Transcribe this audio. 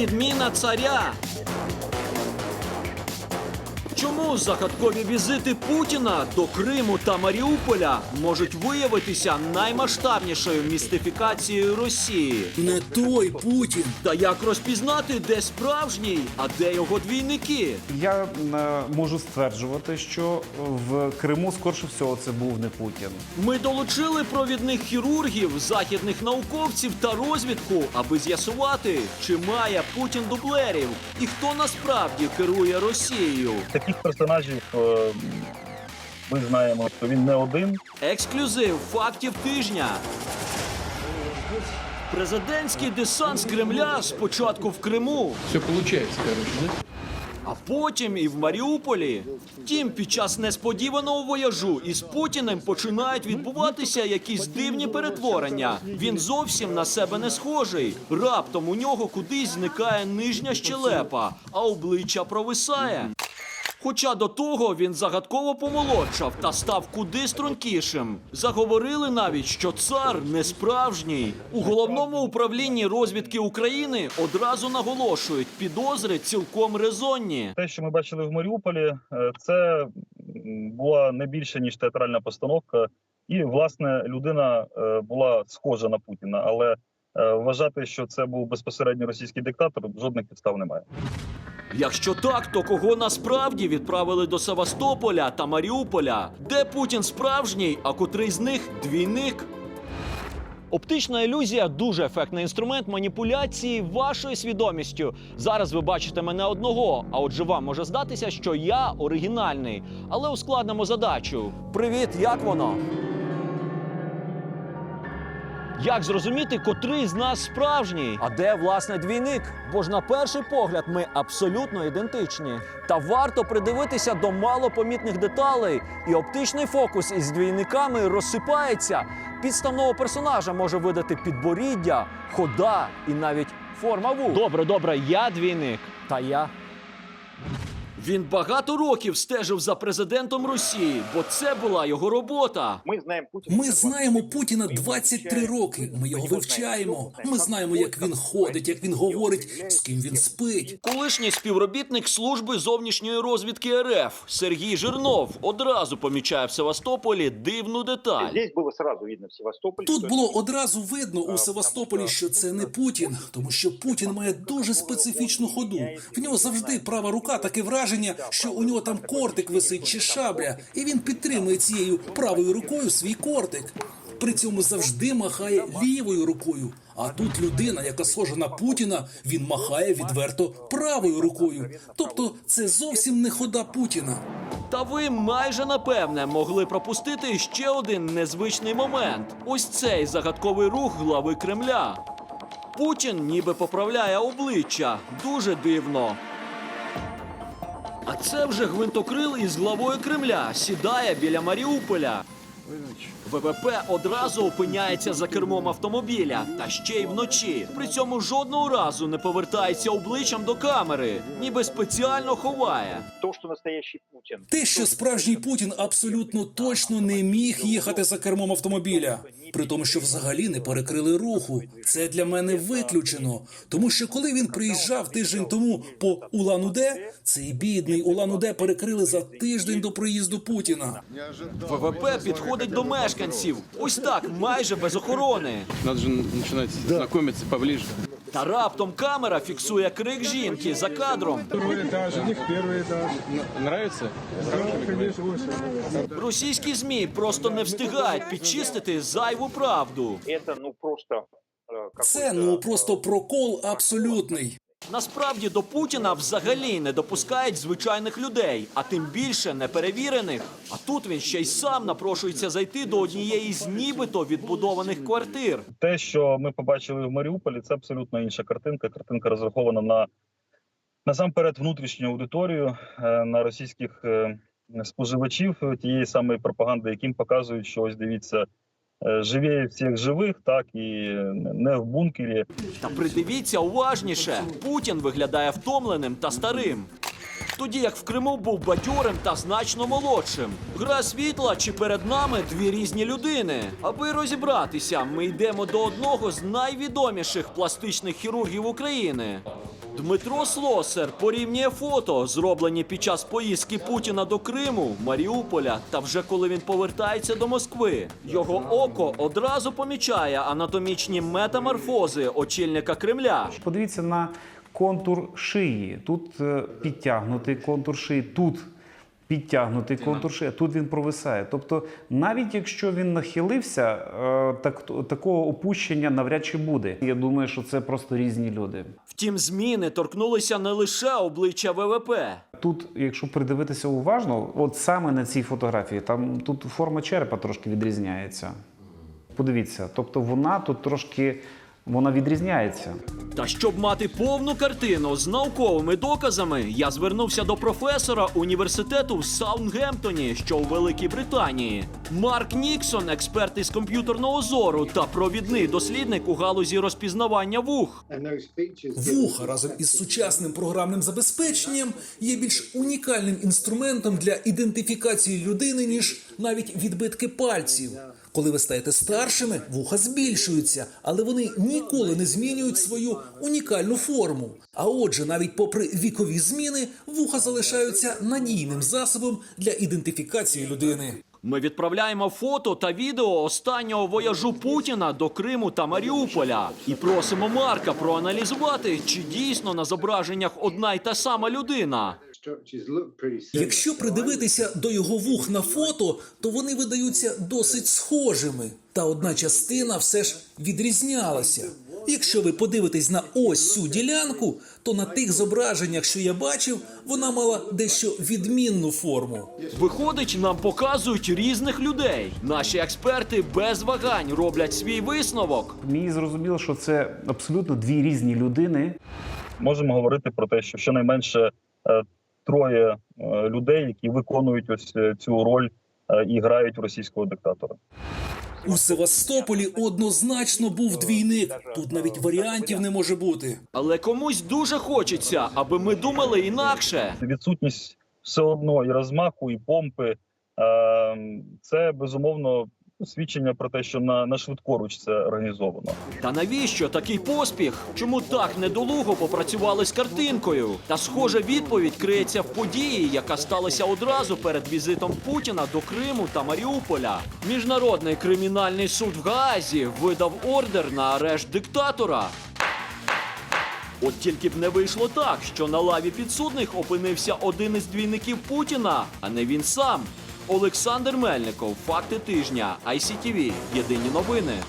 підміна царя. Чому загадкові візити Путіна до Криму та Маріуполя можуть виявитися наймасштабнішою містифікацією Росії? Не той Путін. Та як розпізнати, де справжній, а де його двійники? Я е, можу стверджувати, що в Криму, скорше всього, це був не Путін. Ми долучили провідних хірургів, західних науковців та розвідку, аби з'ясувати, чи має Путін дублерів і хто насправді керує Росією. Таких персонажів е, ми знаємо, що він не один. Ексклюзив фактів тижня. Президентський десант з Кремля спочатку в Криму, Все получается, короче, да? а потім і в Маріуполі. Втім, під час несподіваного вояжу із Путіним починають відбуватися якісь дивні перетворення. Він зовсім на себе не схожий. Раптом у нього кудись зникає нижня щелепа, а обличчя провисає. Хоча до того він загадково помолодшав та став куди стрункішим. Заговорили навіть, що цар не справжній. У головному управлінні розвідки України одразу наголошують, підозри цілком резонні. Те, що ми бачили в Маріуполі, е, це була не більше ніж театральна постановка, і власне людина е, була схожа на Путіна, але е, вважати, що це був безпосередньо російський диктатор, жодних підстав немає. Якщо так, то кого насправді відправили до Севастополя та Маріуполя? Де Путін справжній, а котрий з них двійник? Оптична ілюзія дуже ефектний інструмент маніпуляції вашою свідомістю. Зараз ви бачите мене одного, а отже, вам може здатися, що я оригінальний. Але ускладнимо задачу. Привіт, як воно? Як зрозуміти, котрий з нас справжній? А де власне двійник? Бо ж на перший погляд ми абсолютно ідентичні. Та варто придивитися до малопомітних деталей, і оптичний фокус із двійниками розсипається. Підставного персонажа може видати підборіддя, хода і навіть форма вух. Добре, добре, я двійник. Та я. Він багато років стежив за президентом Росії, бо це була його робота. Ми знаємо Путіна. Ми знаємо Путіна 23 роки. Ми його вивчаємо. Ми знаємо, як він ходить, як він говорить, з ким він спить. Колишній співробітник служби зовнішньої розвідки РФ Сергій Жирнов одразу помічає в Севастополі дивну деталь. Тут було одразу видно у Севастополі, що це не Путін, тому що Путін має дуже специфічну ходу. В нього завжди права рука, таке враження, що у нього там кортик висить чи шабля, і він підтримує цією правою рукою свій кортик. При цьому завжди махає лівою рукою. А тут людина, яка схожа на Путіна, він махає відверто правою рукою. Тобто це зовсім не хода Путіна. Та ви майже напевне могли пропустити ще один незвичний момент: ось цей загадковий рух глави Кремля. Путін ніби поправляє обличчя. Дуже дивно. А це вже гвинтокрил із главою Кремля сідає біля Маріуполя. ВВП одразу опиняється за кермом автомобіля, та ще й вночі. При цьому жодного разу не повертається обличчям до камери, ніби спеціально ховає. То, что настоящий Путин. Те, що справжній Путін абсолютно точно не міг їхати за кермом автомобіля, при тому, що взагалі не перекрили руху. Це для мене виключено. Тому що коли він приїжджав тиждень тому по Улан-Удэ, цей бідний Улан-Удэ перекрили за тиждень до приїзду Путіна. ВВП підходить до мешканців Ось так, майже без охорони. Надо же начинать знакомиться поближе. Та раптом камера фіксує крик жінки за кадром. Второй этаж, у них первый этаж. Н- Нравится? Да, конечно, очень. Російські змі просто не встигають підчистити зайву правду. Это, ну, просто... э, Це какой-то, ну э, просто прокол абсолютний. Насправді до Путіна взагалі не допускають звичайних людей, а тим більше неперевірених. А тут він ще й сам напрошується зайти до однієї з нібито відбудованих квартир. Те, що ми побачили в Маріуполі, це абсолютно інша картинка. Картинка розрахована на насамперед внутрішню аудиторію, е, на російських е, споживачів тієї самої пропаганди, яким показують, що ось дивіться. Е, Живіє всіх живих, так і не в бункері, Та придивіться уважніше. Путін виглядає втомленим та старим. Тоді як в Криму був бадьорим та значно молодшим. Гра світла чи перед нами дві різні людини. Аби розібратися, ми йдемо до одного з найвідоміших пластичних хірургів України. Дмитро Слосер порівнює фото, зроблені під час поїздки Путіна до Криму, Маріуполя, та вже коли він повертається до Москви. Його око одразу помічає анатомічні метаморфози очільника Кремля. Подивіться на контур шиї. Тут е, підтягнутий контур шиї, тут підтягнутий контур шиї, тут він провисає. Тобто, навіть якщо він нахилився, е, так, такого опущення навряд чи буде. Я думаю, що це просто різні люди. Втім, зміни торкнулися не лише обличчя ВВП. Тут, якщо придивитися уважно, от саме на цій фотографії, там тут форма черепа трошки відрізняється. Подивіться, тобто вона тут трошки вона відрізняється. Та щоб мати повну картину з науковими доказами, я звернувся до професора університету в Саундгемптоні, що у Великій Британії. Марк Ніксон, експерт із комп'ютерного зору та провідний дослідник у галузі розпізнавання вух. Вуха разом із сучасним програмним забезпеченням є більш унікальним інструментом для ідентифікації людини, ніж навіть відбитки пальців. Коли ви стаєте старшими, вуха збільшуються, але вони ніколи не змінюють свою унікальну форму. А отже, навіть попри вікові зміни, вуха залишаються надійним засобом для ідентифікації людини. Ми відправляємо фото та відео останнього вояжу Путіна до Криму та Маріуполя і просимо Марка проаналізувати, чи дійсно на зображеннях одна й та сама людина. Якщо придивитися до його вух на фото, то вони видаються досить схожими. Та одна частина все ж відрізнялася. Якщо ви подивитесь на ось цю ділянку, то на тих зображеннях, що я бачив, вона мала дещо відмінну форму. Виходить, нам показують різних людей. Наші експерти без вагань роблять свій висновок. Мені зрозуміло, що це абсолютно дві різні людини. Можемо говорити про те, що щонайменше е, троє е, людей, які виконують ось е, цю роль е, і грають в російського диктатора. У Севастополі однозначно був двійник. Тут навіть варіантів не може бути. Але комусь дуже хочеться, аби ми думали інакше. Відсутність все одно і розмаху, і помпи е, це безумовно свідчення про те, що на, на швидкоруч це організовано. Та навіщо такий поспіх? Чому так недолуго попрацювали з картинкою? Та схоже, відповідь криється в події, яка сталася одразу перед візитом Путіна до Криму та Маріуполя. Міжнародний кримінальний суд в Гаазі видав ордер на арешт диктатора. От тільки б не вийшло так, що на лаві підсудних опинився один із двійників Путіна, а не він сам. Олександр Мельников, факти тижня, ICTV. Єдині новини.